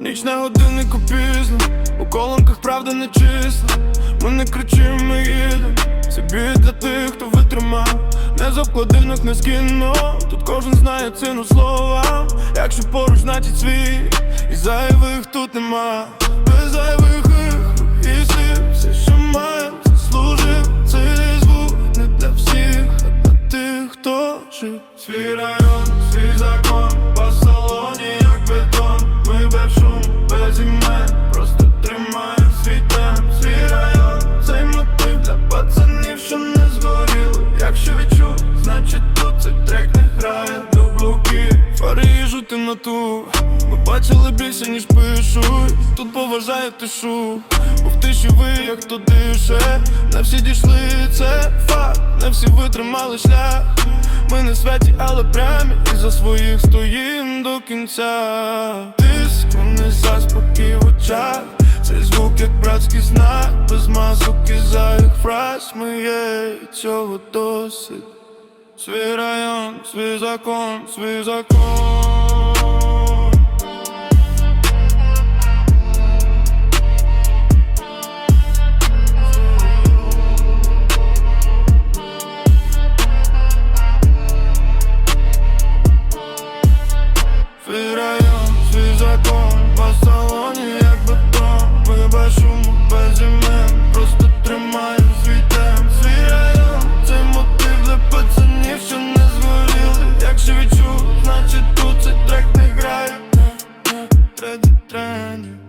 Ніч на годиннику пізно, у колонках правда не числа. Ми не кричимо, ми їдемо. Бій для тих, хто витримав. Не з обкладинок, не з. Тут кожен знає ціну слова. Якщо поруч, значить свій. І зайвих тут нема. Без зайвих хто. Свій район, свій закон, по салоні, як бетон. Ми без шум, без імен, просто тримаємо свій темп. Свій район, цей мотив для пацанів, що не згоріли. Якщо відчув, значить тут цей трек не грає. Дублуки, їжу темноту. Бачили більше, ніж пишуть. Тут поважаю тишу. Бо в тиші ви, як хто дише. Не всі дійшли, це факт, не всі витримали шлях. Ми не святі, але прямі І за своїх стоїм до кінця Тиск, вони заспокій в очах Цей звук як братський знак Без масок і зайвих фраз Ми є цього досить Свій район, свій закон, свій закон é de